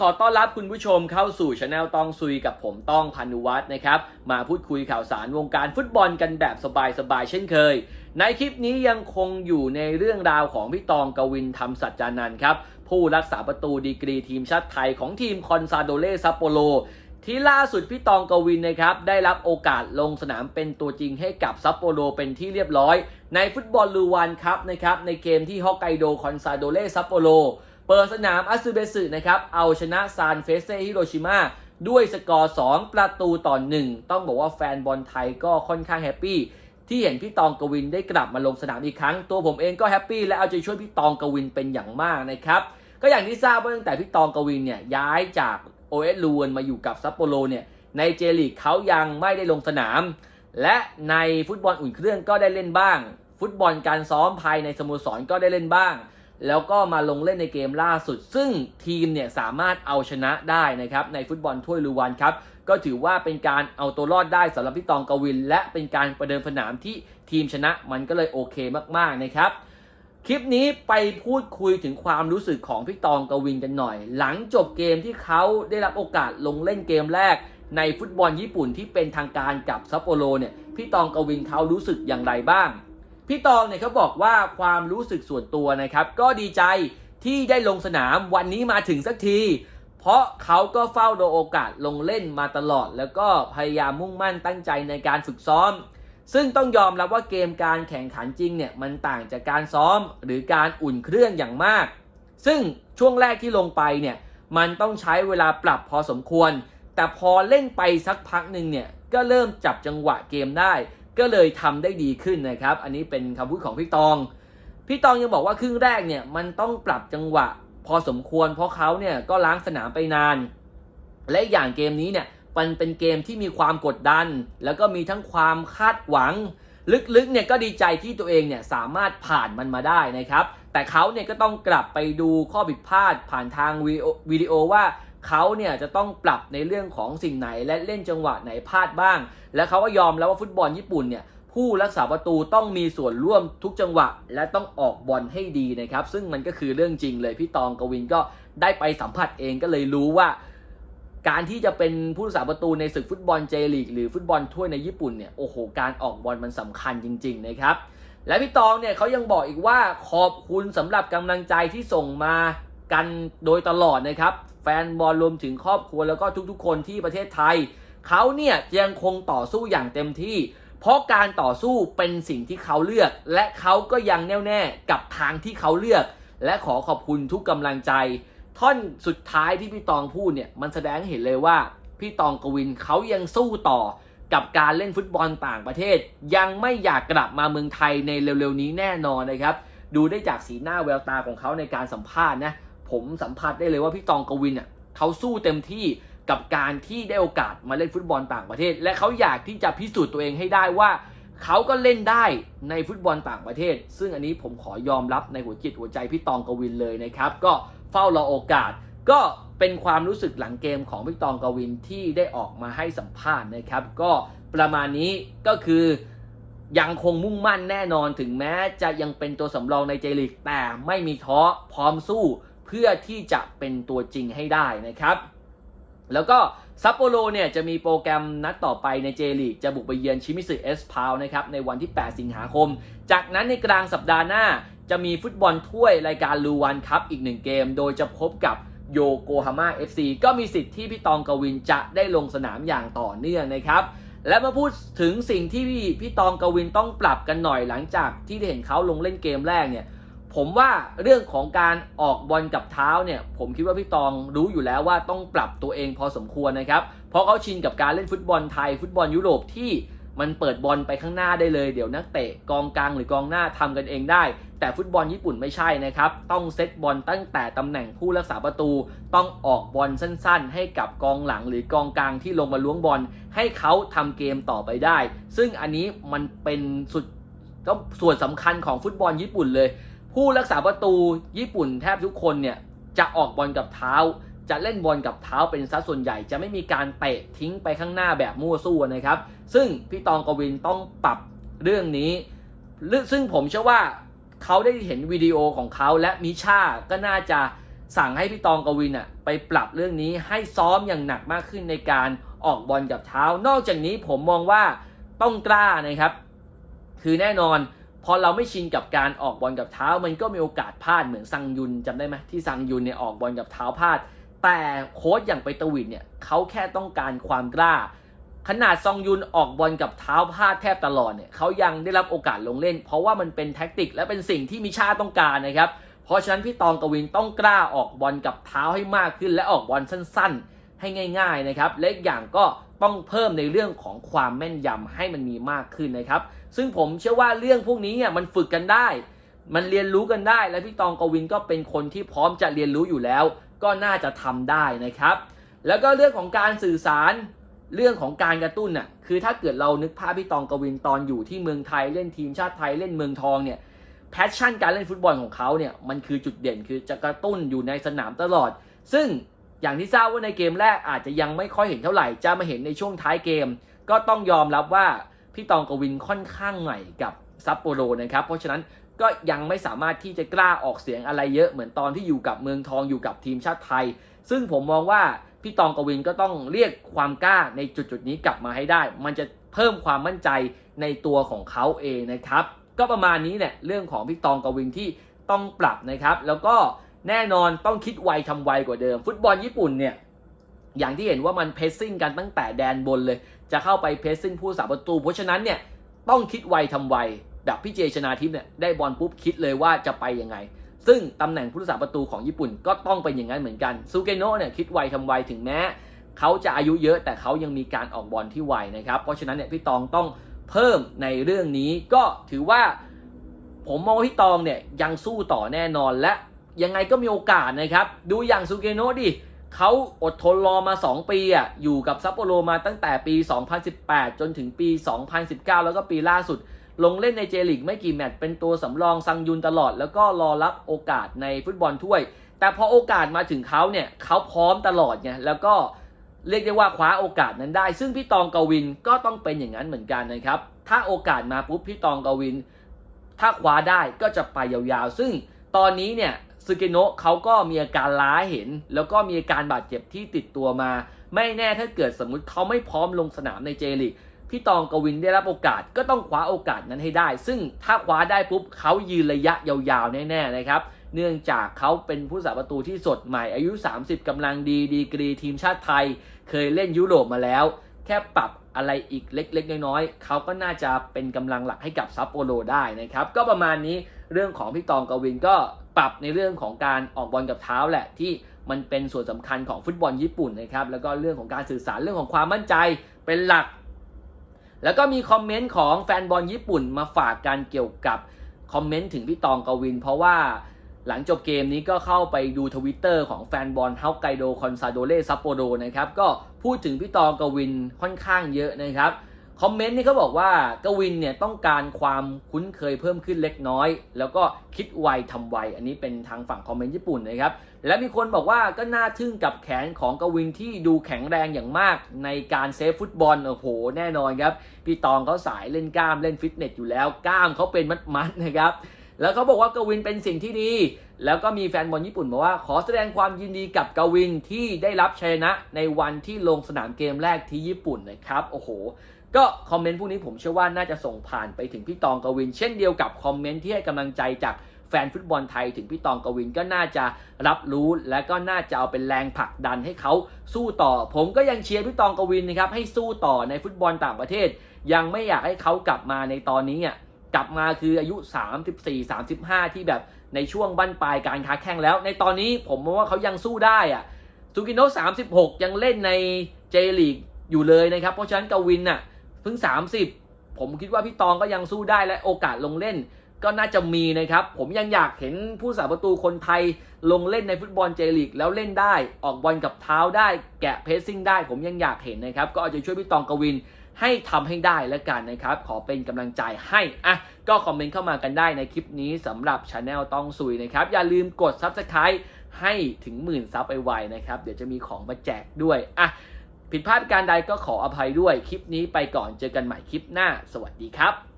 ขอต้อนรับคุณผู้ชมเข้าสู่ช anel ต้องซุยกับผมต้องพานุวัฒน์นะครับ มาพูดคุยข่าวสารวงการฟุตบอลกันแบบสบายๆเช่นเคย ในคลิปนี้ยังคงอยู่ในเรื่องราวของพี่ตองกวินทำสัจจานันท์ครับ ผู้รักษาประตูดีกรีทีมชาติไทยของทีมคอนซาโดเลซัปโปโรที่ล่าสุดพี่ตองกวินนะครับได้รับโอกาสลงสนามเป็นตัวจริงให้กับซัปโปโรเป็นที่เรียบร้อย ในฟุตบอลลูวันครับนะครับในเกมที่ฮอกไกโดคอนซาโดเลซัปโปโร เปิดสนามอัสซูเบสึนะครับ เอาชนะซานเฟสเซฮิโรชิมาด้วยสกอร์ 2 ประตูต่อ 1 ต้องบอกว่าแฟนบอลไทยก็ค่อนข้างแฮปปี้ ที่เห็นพี่ตองกวินได้กลับมาลงสนามอีกครั้ง ตัวผมเองก็แฮปปี้และเอาใจช่วยพี่ตองกวินเป็นอย่างมากนะครับ ก็อย่างที่ทราบว่าตั้งแต่พี่ตองกวินเนี่ยย้ายจากโอเอสลูนมาอยู่กับซัปโปโรเนี่ยในเจลีกเขายังไม่ได้ลงสนาม และในฟุตบอลอุ่นเครื่องก็ได้เล่นบ้าง ฟุตบอลการซ้อมภายในสโมสรก็ได้เล่นบ้าง แล้วก็มาลงเล่นในเกมล่าสุด ซึ่งทีมเนี่ยสามารถเอาชนะได้นะครับในฟุตบอลถ้วยลูวันครับก็ถือว่าเป็นการเอาตัวรอดได้สำหรับพี่ตองกวิน และเป็นการประเดิมสนามที่ทีมชนะมันก็เลยโอเคมากๆนะครับ คลิปนี้ไปพูดคุยถึงความรู้สึกของพี่ตองกวินกันหน่อย หลังจบเกมที่เขาได้รับโอกาสลงเล่นเกมแรก ในฟุตบอลญี่ปุ่นที่เป็นทางการกับซัปโปโรเนี่ยพี่ตองกวินเขารู้สึกอย่างไรบ้าง พี่ตองเนี่ยเขาบอกว่าความรู้สึกส่วนตัวนะครับ ก็ดีใจที่ได้ลงสนามวันนี้มาถึงสักที เพราะเขาก็เฝ้ารอโอกาสลงเล่นมาตลอด แล้วก็พยายามมุ่งมั่นตั้งใจในการฝึกซ้อม ซึ่งต้องยอมรับว่าเกมการแข่งขันจริงเนี่ยมันต่างจากการซ้อมหรือการอุ่นเครื่องอย่างมาก ซึ่งช่วงแรกที่ลงไปเนี่ยมันต้องใช้เวลาปรับพอสมควร แต่พอเล่นไปสักพักหนึ่งเนี่ยก็เริ่มจับจังหวะเกมได้ ก็เลยทำได้ดีขึ้นนะครับ อันนี้เป็นคำพูดของพี่ตอง พี่ตองยังบอกว่าครึ่งแรกเนี่ยมันต้องปรับจังหวะพอสมควร เพราะเขาเนี่ยก็ล้างสนามไปนาน และอย่างเกมนี้เนี่ยมันเป็นเกมที่มีความกดดัน แล้วก็มีทั้งความคาดหวัง ลึกๆเนี่ยก็ดีใจที่ตัวเองเนี่ยสามารถผ่านมันมาได้นะครับ แต่เขาเนี่ยก็ต้องกลับไปดูข้อผิดพลาดผ่านทางวิดีโอวิดีโอว่า เขาเนี่ยจะต้องปรับในเรื่องของสิ่งไหนและเล่นจังหวะไหนพลาดบ้าง และเขาก็ยอมแล้วว่าฟุตบอลญี่ปุ่นเนี่ยผู้รักษาประตูต้องมีส่วนร่วมทุกจังหวะ และต้องออกบอลให้ดีนะครับ ซึ่งมันก็คือเรื่องจริงเลย พี่ตองกวินก็ได้ไปสัมผัสเองก็เลยรู้ว่า การที่จะเป็นผู้รักษาประตูในศึกฟุตบอลเจลีกหรือฟุตบอลถ้วยในญี่ปุ่นเนี่ยโอ้โหการออกบอลมันสำคัญจริง ๆ นะครับ และพี่ตองเนี่ยเขายังบอกอีกว่าขอบคุณสำหรับกำลังใจที่ส่งมากันโดยตลอดนะครับ แฟนบอลรวมถึงครอบครัวแล้วก็ทุกๆ คนที่ประเทศไทย เขาเนี่ยยังคงต่อสู้อย่างเต็มที่ เพราะการต่อสู้เป็นสิ่งที่เขาเลือก และเขาก็ยังแน่วแน่กับทางที่เขาเลือก และขอขอบคุณทุกกำลังใจ ท่อนสุดท้ายที่พี่ตองพูดเนี่ยมันแสดงเห็นเลยว่าพี่ตองกวินเขายังสู้ต่อกับการเล่นฟุตบอลต่างประเทศ ยังไม่อยากกลับมาเมืองไทยในเร็วๆนี้แน่นอนนะครับ ดูได้จากสีหน้าแววตาของเขาในการสัมภาษณ์นะ ผมสัมผัสได้เลยว่าพี่ตองกวินอะเขาสู้เต็มที่กับการที่ได้โอกาสมาเล่นฟุตบอลต่างประเทศ และเขาอยากที่จะพิสูจน์ตัวเองให้ได้ว่าเขาก็เล่นได้ในฟุตบอลต่างประเทศ ซึ่งอันนี้ผมขอยอมรับในหัวจิตหัวใจพี่ตองกวินเลยนะครับ ก็เฝ้ารอโอกาส ก็เป็นความรู้สึกหลังเกมของพี่ตองกวินที่ได้ออกมาให้สัมภาษณ์นะครับ ก็ประมาณนี้ก็คือยังคงมุ่งมั่นแน่นอนถึงแม้จะยังเป็นตัวสำรองในเจลิกแต่ไม่มีท้อพร้อมสู้ เพื่อที่จะเป็นตัวจริงให้ได้นะครับแล้วก็ซัปโปโรเนี่ยจะมีโปรแกรมนัดต่อไปในเจลีกจะบุกไปเยือนชิมิสึเอสพาวนะครับในวันที่ 8 สิงหาคม จากนั้นในกลางสัปดาห์หน้า จะมีฟุตบอลถ้วยรายการลูวันคัพอีกหนึ่งเกม โดยจะพบกับโยโกฮาม่า FC ก็มีสิทธิ์ที่พี่ตองกวินจะได้ลงสนามอย่างต่อเนื่องนะครับ และมาพูดถึงสิ่งที่พี่พี่ตองกวินต้องปรับกันหน่อยหลังจากที่ได้เห็นเขาลงเล่นเกมแรกเนี่ย ผมว่าเรื่องของการออกบอลกับเท้าเนี่ย ผมคิดว่าพี่ตองรู้อยู่แล้วว่าต้องปรับตัวเองพอสมควรนะครับ เพราะเขาชินกับการเล่นฟุตบอลไทย ฟุตบอลยุโรปที่มันเปิดบอลไปข้างหน้าได้เลย เดี๋ยวนักเตะกองกลางหรือกองหน้าทำกันเองได้ แต่ฟุตบอลญี่ปุ่นไม่ใช่นะครับ ต้องเซตบอลตั้งแต่ตำแหน่งผู้รักษาประตู ต้องออกบอลสั้นๆ ให้กับกองหลังหรือกองกลางที่ลงมาล้วงบอลให้เขาทำเกมต่อไปได้ ซึ่งอันนี้มันเป็นสุดก็ส่วนสำคัญของฟุตบอลญี่ปุ่นเลย ผู้รักษาประตูญี่ปุ่นแทบทุกคนเนี่ยจะออกบอลกับเท้า จะเล่นบอลกับเท้าเป็นซัดส่วนใหญ่จะไม่มีการเตะทิ้งไปข้างหน้าแบบมั่วซั่วนะครับ ซึ่งพี่ตองกวินต้องปรับเรื่องนี้ ซึ่งผมเชื่อว่าเขาได้เห็นวิดีโอของเขาและมิชาก็น่าจะสั่งให้พี่ตองกวินอะไปปรับเรื่องนี้ให้ซ้อมอย่างหนักมากขึ้นในการออกบอลกับเท้า นอกจากนี้ผมมองว่าต้องกล้านะครับ คือแน่นอน พอเราไม่ชินกับการออกบอลกับเท้า มันก็มีโอกาสพลาดเหมือนซังยุนจำได้ไหมที่ซังยุนเนี่ยออกบอลกับเท้าพลาด แต่โค้ชอย่างไปตวินเนี่ยเขาแค่ต้องการความกล้า ขนาดซองยุนออกบอลกับเท้าพลาดแทบตลอดเนี่ยเขายังได้รับโอกาสลงเล่น เพราะว่ามันเป็นแท็กติกและเป็นสิ่งที่มิชาต้องการนะครับเพราะฉะนั้นพี่ตองกวินต้องกล้าออกบอลกับเท้าให้มากขึ้น และออกบอลสั้นๆ ให้ง่ายๆนะครับและอย่างก็ต้องเพิ่มในเรื่องของความแม่นยำให้มันมีมากขึ้นนะครับ ซึ่งผมเชื่อว่าเรื่องพวกนี้เนี่ยมันฝึกกันได้ มันเรียนรู้กันได้ และพี่ตองกวินก็เป็นคนที่พร้อมจะเรียนรู้อยู่แล้ว ก็น่าจะทำได้นะครับ แล้วก็เรื่องของการสื่อสารเรื่องของการกระตุ้นน่ะคือถ้าเกิดเรานึกภาพพี่ตองกวินตอนอยู่ที่เมืองไทยเล่นทีมชาติไทยเล่นเมืองทองเนี่ยแพชชั่นการเล่นฟุตบอลของเขาเนี่ยมันคือจุดเด่นคือจะกระตุ้นอยู่ในสนามตลอด ซึ่ง อย่างที่ทราบว่าในเกมแรกอาจจะยังไม่ค่อยเห็นเท่าไหร่ จะมาเห็นในช่วงท้ายเกม ก็ต้องยอมรับว่าพี่ตองกวินค่อนข้างใหม่กับซัปโปโรนะครับ เพราะฉะนั้นก็ยังไม่สามารถที่จะกล้าออกเสียงอะไรเยอะเหมือนตอนที่อยู่กับเมืองทองอยู่กับทีมชาติไทย ซึ่งผมมองว่าพี่ตองกวินก็ต้องเรียกความกล้าในจุดจุดนี้กลับมาให้ได้ มันจะเพิ่มความมั่นใจในตัวของเขาเองนะครับ ก็ประมาณนี้เนี่ยเรื่องของพี่ตองกวินที่ต้องปรับนะครับ แล้วก็ แน่นอนต้องคิดไวทำไวกว่าเดิม ฟุตบอลญี่ปุ่นเนี่ยอย่างที่เห็นว่ามันเพสซิ่งกันตั้งแต่แดนบนเลย จะเข้าไปเพสซิ่งผู้สาประตู เพราะฉะนั้นเนี่ยต้องคิดไวทำไว แบบพี่เจชนาทิพย์เนี่ยได้บอลปุ๊บคิดเลยว่าจะไปยังไง ซึ่งตำแหน่งผู้รักษาประตูของญี่ปุ่นก็ต้องเป็นอย่างนั้นเหมือนกันซูเกโนะเนี่ยคิดไวทำไวถึงแม้เขาจะอายุเยอะแต่เขายังมีการออกบอลที่ไวนะครับ เพราะฉะนั้นเนี่ยพี่ตองต้องเพิ่มในเรื่องนี้ก็ถือว่าผมมองว่าพี่ตองเนี่ยยังสู้ต่อแน่นอนและ ยังไงก็มีโอกาสนะครับ ดูอย่างซูเกโนดิเขาอดทนรอมา 2 ปีอะอยู่กับซัปโปโรมาตั้งแต่ปี 2018 จนถึงปี 2019 แล้วก็ปีล่าสุด ลงเล่นในเจลิกไม่กี่แมตช์เป็นตัวสำรองซังยุนตลอด แล้วก็รอรับโอกาสในฟุตบอลถ้วย แต่พอโอกาสมาถึงเขาเนี่ยเขาพร้อมตลอดไงแล้วก็เรียกได้ว่าคว้าโอกาสนั้นได้ ซึ่งพี่ตองกวินก็ต้องเป็นอย่างนั้นเหมือนกันนะครับ ถ้าโอกาสมาปุ๊บพี่ตองกวิน ถ้าคว้าได้ก็จะไปยาวๆ ซึ่งตอนนี้เนี่ย ซึเกโนะเขาก็มีอาการล้าเห็น แล้วก็มีอาการบาดเจ็บที่ติดตัวมา ไม่แน่ถ้าเกิดสมมุติเขาไม่พร้อมลงสนามในเจลิกพี่ตองกวินได้รับโอกาสก็ต้องคว้าโอกาสนั้นให้ได้ ซึ่งถ้าคว้าได้ปุ๊บเขายืนระยะยาวๆ แน่ๆนะครับ เนื่องจากเขาเป็นผู้สาประตูที่สดใหม่อายุ 30กำลังดีดีกรีทีมชาติไทย เคยเล่นยุโรปมาแล้ว แค่ปรับอะไรอีกเล็ก ๆ น้อยๆเขาก็น่าจะเป็นกำลังหลักให้กับซัปโปโรได้นะครับ ก็ประมาณนี้เรื่องของพี่ตองกวินก็ ปรับในเรื่องของการออกบอลกับเท้าแหละที่มันเป็นส่วนสำคัญของฟุตบอลญี่ปุ่นนะครับแล้วก็เรื่องของการสื่อสารเรื่องของความมั่นใจเป็นหลัก แล้วก็มีคอมเมนต์ของแฟนบอลญี่ปุ่นมาฝากกันเกี่ยวกับคอมเมนต์ถึงพี่ตองกวิน เพราะว่าหลังจบเกมนี้ก็เข้าไปดูทวิตเตอร์ของแฟนบอลเฮาไกโดคอนซาโดเลซัปโปโรนะครับก็พูดถึงพี่ตองกวินค่อนข้างเยอะนะครับ คอมเมนต์นี่เขาบอกว่ากวินเนี่ยต้องการความคุ้นเคยเพิ่มขึ้นเล็กน้อย แล้วก็คิดไวทำไว อันนี้เป็นทางฝั่งคอมเมนต์ญี่ปุ่นนะครับ และมีคนบอกว่าก็น่าทึ่งกับแขนของกวินที่ดูแข็งแรงอย่างมากในการเซฟฟุตบอลโอ้โห แน่นอนครับ พี่ตองเขาสายเล่นกล้ามเล่นฟิตเนสอยู่แล้วกล้ามเขาเป็นมัดๆนะครับแล้วเขาบอกว่ากวินเป็นสิ่งที่ดี แล้วก็มีแฟนบอลญี่ปุ่นบอกว่าขอแสดงความยินดีกับกวินที่ได้รับชัยชนะในวันที่ลงสนามเกมแรกที่ญี่ปุ่นนะครับ โอ้โห ก็คอมเมนต์พวกนี้ผมเชื่อว่าน่าจะส่งผ่านไปถึงพี่ตองกวิน เช่นเดียวกับคอมเมนต์ที่ให้กำลังใจจากแฟนฟุตบอลไทยถึงพี่ตองกวินก็น่าจะรับรู้ และก็น่าจะเอาเป็นแรงผลักดันให้เขาสู้ต่อ ผมก็ยังเชียร์พี่ตองกวินนะครับให้สู้ต่อในฟุตบอลต่างประเทศ ยังไม่อยากให้เขากลับมาในตอนนี้อะกลับมาคืออายุ 34 35 ที่แบบในช่วงบั้นปลายการค้าแข่งแล้ว ในตอนนี้ผมมองว่าเขายังสู้ได้อะซูกิโนะ36 ยังเล่นในเจลีกอยู่เลยนะครับ เพราะฉะนั้นกวินน่ะ เพิ่ง 30 ผมคิดว่าพี่ตองก็ยังสู้ได้และโอกาสลงเล่น ก็น่าจะมีนะครับ ผมยังอยากเห็นผู้สาประตูคนไทยลงเล่นในฟุตบอลเจลีกแล้วเล่นได้ ออกบอลกับเท้าได้ แกะเพสซิ่งได้ ผมยังอยากเห็นนะครับ ก็อาจจะช่วยพี่ตองกวินให้ทำให้ได้แล้วกันนะครับ ขอเป็นกำลังใจให้อะก็คอมเมนต์เข้ามากันได้ในคลิปนี้สำหรับช anel ต้องซุยนะครับ อย่าลืมกด Subscribe ให้ถึงหมื่นซับไปไวๆนะครับ เดี๋ยวจะมีของมาแจกด้วยอะ ผิดพลาดการใดก็ขออภัยด้วย คลิปนี้ไปก่อนเจอกันใหม่คลิปหน้า สวัสดีครับ